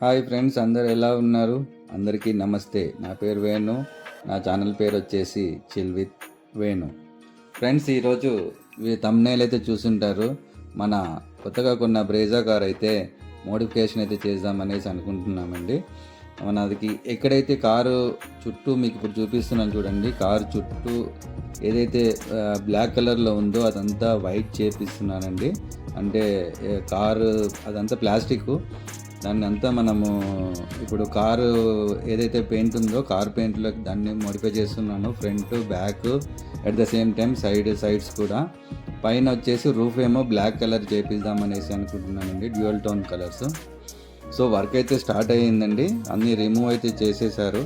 Hi friends అందరు ఎలా ఉన్నారు? అందరికీ నమస్తే. నా పేరు వేణు. నా ఛానల్ పేరు వచ్చేసి చిల్ విత్ వేణు. ఫ్రెండ్స్ ఈరోజు తమ్నేల్ అయితే చూసుంటారు. మన కొత్తగా కొన్న బ్రేజా కార్ అయితే మోడిఫికేషన్ అయితే చేద్దామనేసి అనుకుంటున్నామండి. మనకి ఎక్కడైతే కారు చుట్టూ మీకు ఇప్పుడు చూపిస్తున్నాను చూడండి. కారు చుట్టూ ఏదైతే బ్లాక్ కలర్లో ఉందో అదంతా వైట్ చేపిస్తున్నానండి. అంటే కారు అదంతా ప్లాస్టిక్. దాన్ని అంతా మనము ఇప్పుడు కారు ఏదైతే పెయింట్ ఉందో కార్ పెయింట్లో దాన్ని మోడిఫై చేస్తున్నాను front back at the same time side sides కూడా. పైన వచ్చేసి రూఫ్ ఏమో బ్లాక్ కలర్ చేపిద్దాం అనేసి అనుకుంటున్నానండి dual tone colours so work అయితే స్టార్ట్ అయ్యిందండి అన్నీ రిమూవ్ అయితే చేసేసారు.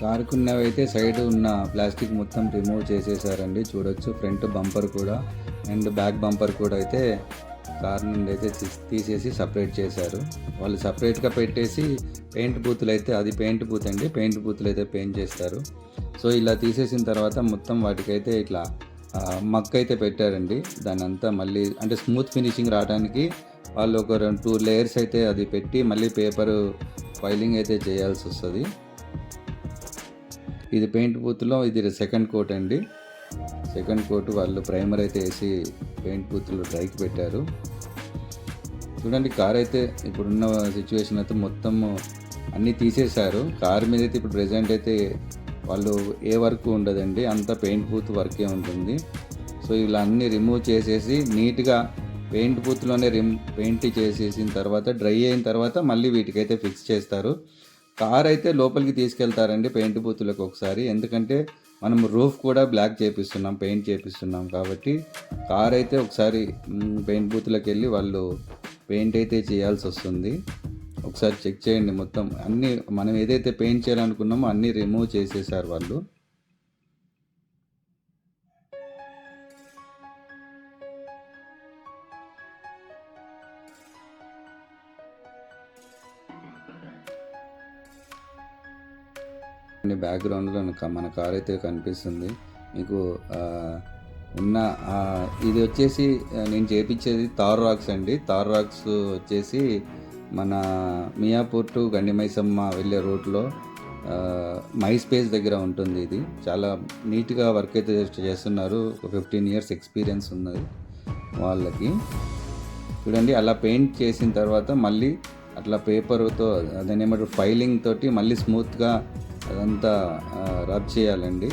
కారుకున్నవైతే అయితే సైడ్ ఉన్న ప్లాస్టిక్ మొత్తం రిమూవ్ చేసేసారండి చూడొచ్చు. ఫ్రంట్ బంపర్ కూడా అండ్ బ్యాక్ బంపర్ కూడా అయితే కార్ నుండి అయితే తీసేసి సపరేట్ చేశారు. వాళ్ళు సపరేట్గా పెట్టేసి పెయింట్ బూతులు అయితే అది పెయింట్ బూత్ అండి పెయింట్ బూతులు అయితే పెయింట్ చేస్తారు. సో ఇలా తీసేసిన తర్వాత మొత్తం వాటికైతే ఇట్లా మక్క మక్ అయితే పెట్టారండి. దాని అంతా మళ్ళీ అంటే స్మూత్ ఫినిషింగ్ రావడానికి వాళ్ళు ఒక రెండు టూ లేయర్స్ అయితే అది పెట్టి మళ్ళీ పేపర్ ఫైలింగ్ అయితే చేయాల్సి వస్తుంది ఇది పెయింట్ బూత్లో ఇది సెకండ్ కోట్ అండి సెకండ్ కోట్ వాళ్ళు ప్రైమర్ అయితే వేసి పెయింట్ పూతులు డ్రైకి పెట్టారు. చూడండి కార్ అయితే ఇప్పుడున్న సిచ్యువేషన్ అయితే మొత్తం అన్నీ తీసేశారు. కార్ మీద అయితే ఇప్పుడు ప్రెజెంట్ అయితే వాళ్ళు ఏ వర్క్ ఉండదండి అంతా పెయింట్ బూత్ వర్కే ఉంటుంది. సో ఇలా అన్నీ రిమూవ్ చేసేసి నీట్గా పెయింట్ బూత్లోనే రిమ్ పెయింట్ చేసేసిన తర్వాత డ్రై అయిన తర్వాత మళ్ళీ వీటికైతే ఫిక్స్ చేస్తారు. కార్ అయితే లోపలికి తీసుకెళ్తారండి పెయింట్ బూత్లకు ఒకసారి. ఎందుకంటే మనం రూఫ్ కూడా బ్లాక్ చేపిస్తున్నాం పెయింట్ చేపిస్తున్నాం కాబట్టి కార్ అయితే ఒకసారి పెయింట్ బూత్లోకి వెళ్ళి వాళ్ళు పెయింట్ అయితే చేయాల్సి వస్తుంది. ఒకసారి చెక్ చేయండి మొత్తం. అన్నీ మనం ఏదైతే పెయింట్ చేయాలనుకున్నామో అన్నీ రిమూవ్ చేసేసారు వాళ్ళు. బ్యాక్గ్రౌండ్లో మన కార్ అయితే కనిపిస్తుంది. మీకు ఉన్న ఇది వచ్చేసి నేను చేపించేది తార్ రాక్స్ అండి. తార్ రాక్స్ వచ్చేసి మన మియాపూర్ టు గండిమైసమ్మ వెళ్ళే రూట్లో మై స్పేస్ దగ్గర ఉంటుంది ఇది. చాలా నీట్గా వర్క్ అయితే చేస్తున్నారు. ఒక ఫిఫ్టీన్ ఇయర్స్ ఎక్స్పీరియన్స్ ఉన్నది వాళ్ళకి. చూడండి అలా పెయింట్ చేసిన తర్వాత మళ్ళీ అట్లా పేపర్తో అదేనేమంటారు ఫైలింగ్ తోటి మళ్ళీ స్మూత్గా అదంతా రబ్ చేయాలండి.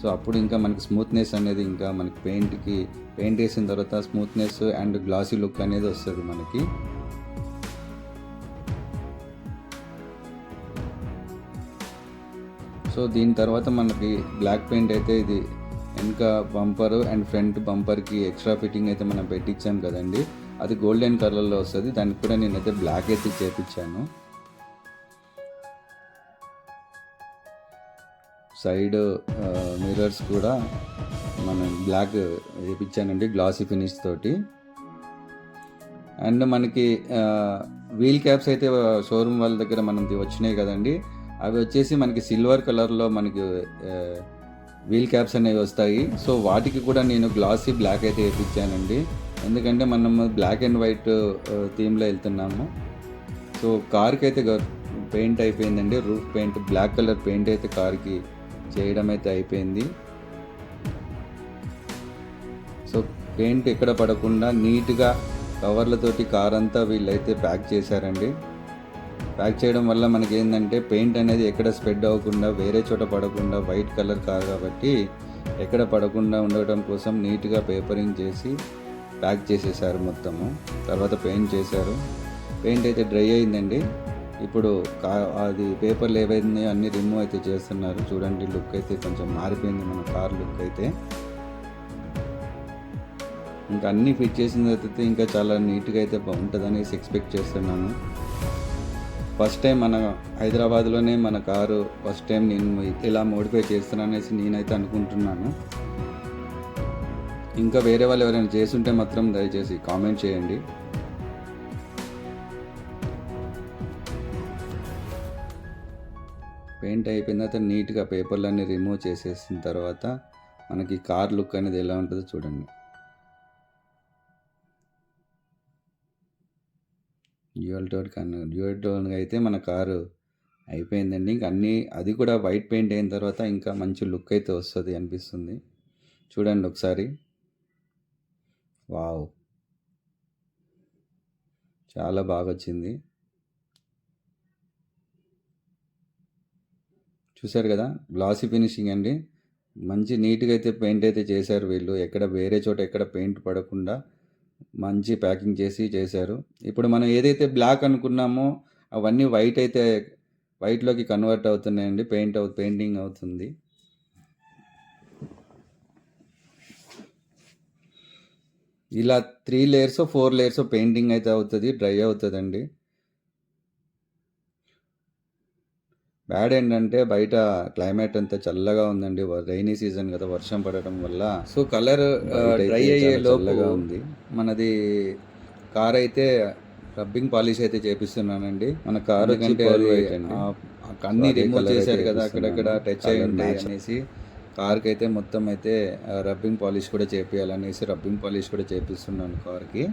సో అప్పుడు ఇంకా మనకి స్మూత్నెస్ అనేది ఇంకా మనకి పెయింట్కి పెయింట్ వేసిన తర్వాత స్మూత్నెస్ అండ్ గ్లాసీ లుక్ అనేది వస్తుంది మనకి. సో దీని తర్వాత మనకి బ్లాక్ పెయింట్ అయితే ఇది వెనక బంపర్ అండ్ ఫ్రంట్ బంపర్కి ఎక్స్ట్రా ఫిట్టింగ్ అయితే మనం పెట్టించాం కదండి. అది గోల్డెన్ కలర్లో వస్తుంది. దానికి కూడా నేనైతే బ్లాక్ అయితే చేపించాను. సైడ్ మిర్రర్స్ కూడా మనం బ్లాక్ వేయించానండి గ్లాసీ ఫినిష్ తోటి. అండ్ మనకి వీల్ క్యాప్స్ అయితే షోరూమ్ వాళ్ళ దగ్గర మనం వచ్చినాయి కదండి. అవి వచ్చేసి మనకి సిల్వర్ కలర్లో మనకి వీల్ క్యాప్స్ అనేవి వస్తాయి. సో వాటికి కూడా నేను గ్లాసీ బ్లాక్ అయితే వేయించానండి ఎందుకంటే మనం బ్లాక్ అండ్ వైట్ థీమ్లో వెళ్తున్నాము. సో కార్కి అయితే పెయింట్ అయిపోయిందండి. Roof paint black colour paint అయితే కార్కి చేయడం అయితే అయిపోయింది. సో పెయింట్ ఎక్కడ పడకుండా నీట్గా కవర్లతోటి కార్ అంతా వీళ్ళైతే ప్యాక్ చేశారండి. ప్యాక్ చేయడం వల్ల మనకి ఏంటంటే పెయింట్ అనేది ఎక్కడ స్ప్రెడ్ అవ్వకుండా వేరే చోట పడకుండా వైట్ కలర్ కార్ కాబట్టి ఎక్కడ పడకుండా ఉండటం కోసం నీట్గా పేపరింగ్ చేసి ప్యాక్ చేసేసారు మొత్తము. తర్వాత పెయింట్ చేశారు. పెయింట్ అయితే డ్రై అయిందండి. ఇప్పుడు కా అది పేపర్లు ఏవైతున్నాయో అన్నీ రిమూవ్ అయితే చేస్తున్నారు. చూడండి లుక్ అయితే కొంచెం మారిపోయింది మన కార్ లుక్ అయితే. ఇంకా అన్నీ ఫిట్ చేసిన తర్వాత ఇంకా చాలా నీట్గా అయితే బాగుంటుందనేసి ఎక్స్పెక్ట్ చేస్తున్నాను. ఫస్ట్ టైం మన హైదరాబాద్లోనే మన కారు ఫస్ట్ టైం నేను ఇలా మోడిఫై చేస్తున్నాను అనేసి నేనైతే అనుకుంటున్నాను. ఇంకా వేరే వాళ్ళు ఎవరైనా చేస్తుంటే మాత్రం దయచేసి కామెంట్ చేయండి. పెయింట్ అయిపోయిన తర్వాత నీట్గా పేపర్లన్నీ రిమూవ్ చేసేసిన తర్వాత మనకి కార్ లుక్ అనేది ఎలా ఉంటుందో చూడండి. డ్యూయల్ టోన్ కన్నా డ్యూయల్ టోన్ అయితే మన కారు అయిపోయిందండి. ఇంక అన్నీ అది కూడా వైట్ పెయింట్ అయిన తర్వాత ఇంకా మంచి లుక్ అయితే వస్తుంది అనిపిస్తుంది. చూడండి ఒకసారి. వావ్! చాలా బాగా వచ్చింది చూసారు కదా గ్లాసీ ఫినిషింగ్ అండి. మంచి నీట్గా అయితే పెయింట్ అయితే చేశారు వీళ్ళు. ఎక్కడ వేరే చోట ఎక్కడ పెయింట్ పడకుండా మంచి ప్యాకింగ్ చేసి చేశారు. ఇప్పుడు మనం ఏదైతే బ్లాక్ అనుకున్నామో అవన్నీ వైట్ అయితే వైట్లోకి కన్వర్ట్ అవుతున్నాయండి. పెయింట్ అవు పెయింటింగ్ అవుతుంది. ఇలా three layers four layers painting అయితే అవుతుంది డ్రై అవుతుందండి. బ్యాడ్ ఏంటంటే బయట క్లైమేట్ అంతా చల్లగా ఉందండి. రైనీ సీజన్ కదా వర్షం పడటం వల్ల. సో కలర్ డ్రై అయ్యే లోపలగా ఉంది. మనది కార్ అయితే రబ్బింగ్ పాలిష్ అయితే చేపిస్తున్నానండి. మన కారు కంటే కన్ని రిమూవ్ చేశారు కదా అక్కడక్కడ టచ్ అయ్యి ఉంటాయి అనేసి కార్కి అయితే మొత్తం అయితే రబ్బింగ్ పాలిష్ కూడా చేపియాలనేసి రబ్బింగ్ పాలిష్ కూడా చేపిస్తున్నాను కార్కి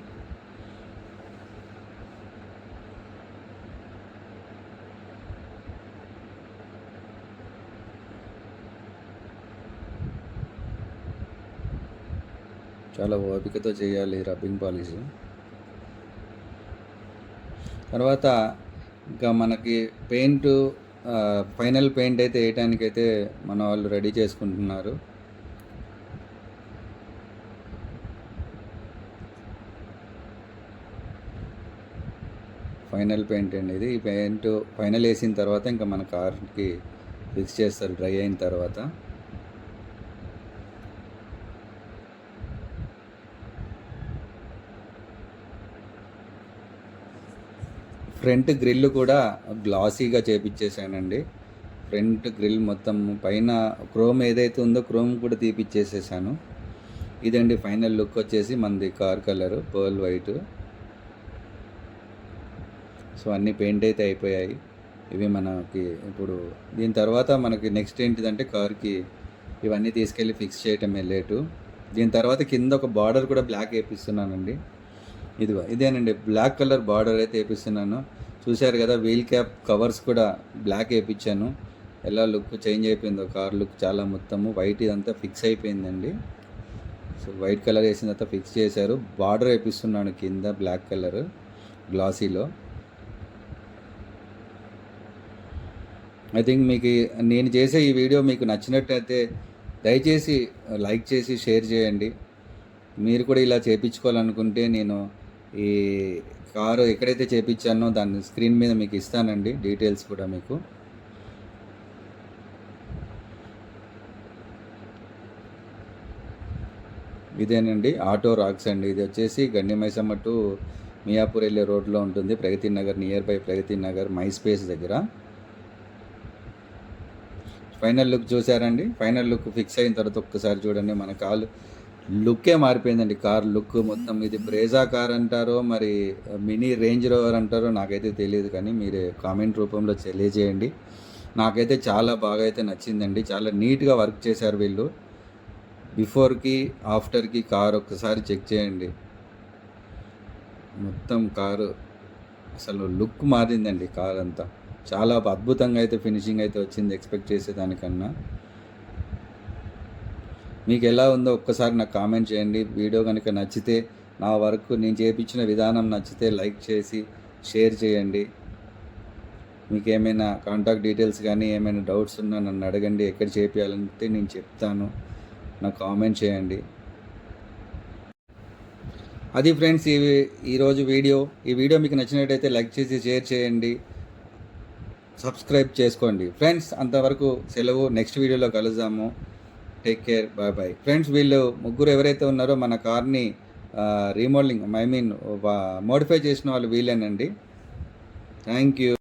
చాలా ఓపికతో చేయాలి రబ్బింగ్ పాలిష్. తర్వాత ఇంకా మనకి పెయింట్ ఫైనల్ పెయింట్ అయితే వేయటానికి అయితే మన వాళ్ళు రెడీ చేసుకుంటున్నారు. ఫైనల్ పెయింట్ అండి ఇది. ఈ పెయింట్ ఫైనల్ వేసిన తర్వాత ఇంకా మన కార్కి ఫిక్స్ చేస్తారు డ్రై అయిన తర్వాత. ఫ్రంట్ గ్రిల్ కూడా గ్లాసీగా చేపించేసానండి ఫ్రంట్ గ్రిల్ మొత్తం పైన క్రోమ్ ఏదైతే ఉందో క్రోమ్ కూడా తీపిచ్చేసేసాను. ఇదండి ఫైనల్ లుక్ వచ్చేసి మనది car colour pearl white. So అన్నీ పెయింట్ అయితే అయిపోయాయి. ఇవి మనకి ఇప్పుడు దీని తర్వాత మనకి నెక్స్ట్ ఏంటిదంటే కార్కి ఇవన్నీ తీసుకెళ్ళి ఫిక్స్ చేయటమే లేటు. దీని తర్వాత కింద ఒక బార్డర్ కూడా బ్లాక్ వేపిస్తున్నానండి ఇదిగో ఇదేనండి బ్లాక్ కలర్ బార్డర్ అయితే వేపిస్తున్నాను. చూశారు కదా వీల్ క్యాప్ కవర్స్ కూడా బ్లాక్ వేయించాను ఎలా లుక్ చేంజ్ అయిపోయిందో కార్ లుక్ చాలా మొత్తము. వైట్ ఇదంతా ఫిక్స్ అయిపోయిందండి. సో వైట్ కలర్ వేసిన తర్వాత ఫిక్స్ చేశారు. బార్డర్ వేపిస్తున్నాను కింద బ్లాక్ కలర్ గ్లాసీలో ఐ థింక్ మీకు నేను చేసే ఈ వీడియో మీకు నచ్చినట్టయితే దయచేసి లైక్ చేసి షేర్ చేయండి. మీరు కూడా ఇలా చేయించుకోవాలనుకుంటే నేను ఈ కారు ఎక్కడైతే చేపించానో దాన్ని స్క్రీన్ మీద మీకు ఇస్తానండి డీటెయిల్స్ కూడా మీకు. ఇదేనండి ఆటో రాక్స్ అండి. ఇది వచ్చేసి గండిమైసమ్మ టు మియాపూర్ వెళ్ళే రోడ్లో ఉంటుంది. Pragathi Nagar near by Pragathi Nagar My Space దగ్గర. ఫైనల్ లుక్ చూసారండి ఫైనల్ లుక్ ఫిక్స్ అయిన తర్వాత ఒక్కసారి చూడండి. మన కాలు లుక్కే మారిపోయిందండి. కార్ లుక్ మొత్తం ఇది బ్రేజా కార్ అంటారో మరి మినీ రేంజ్ రోవర్ అంటారో నాకైతే తెలియదు కానీ మీరు కామెంట్ రూపంలో తెలియజేయండి. నాకైతే చాలా బాగా అయితే నచ్చిందండి. చాలా నీట్గా వర్క్ చేశారు వీళ్ళు. బిఫోర్కి ఆఫ్టర్కి కార్ ఒక్కసారి చెక్ చేయండి. మొత్తం కారు అసలు లుక్ మారిందండి కార్ అంతా. చాలా అద్భుతంగా అయితే ఫినిషింగ్ అయితే వచ్చింది ఎక్స్పెక్ట్ చేసేదానికన్నా. మీకు ఎలా ఉందో ఒక్కసారి నాకు కామెంట్ చేయండి. వీడియో కనుక నచ్చితే నా వర్క్ నేను చేయించిన విధానం నచ్చితే లైక్ చేసి షేర్ చేయండి. మీకు ఏమైనా కాంటాక్ట్ డీటెయిల్స్ కానీ ఏమైనా డౌట్స్ ఉన్నా నన్ను అడగండి. ఎక్కడ చేపించాలంటే నేను చెప్తాను. నాకు కామెంట్ చేయండి. అది ఫ్రెండ్స్ ఈ ఈరోజు వీడియో. ఈ వీడియో మీకు నచ్చినట్టయితే లైక్ చేసి షేర్ చేయండి. సబ్స్క్రైబ్ చేసుకోండి. ఫ్రెండ్స్ అంతవరకు సెలవు. నెక్స్ట్ వీడియోలో కలుద్దాము. Take care bye bye friends వీళ్ళు ముగ్గురు ఎవరైతే ఉన్నారో మన కార్ని రీమోడలింగ్ ఐ మీన్ మోడిఫై చేసిన వాళ్ళు వీళ్ళేనండి. Thank you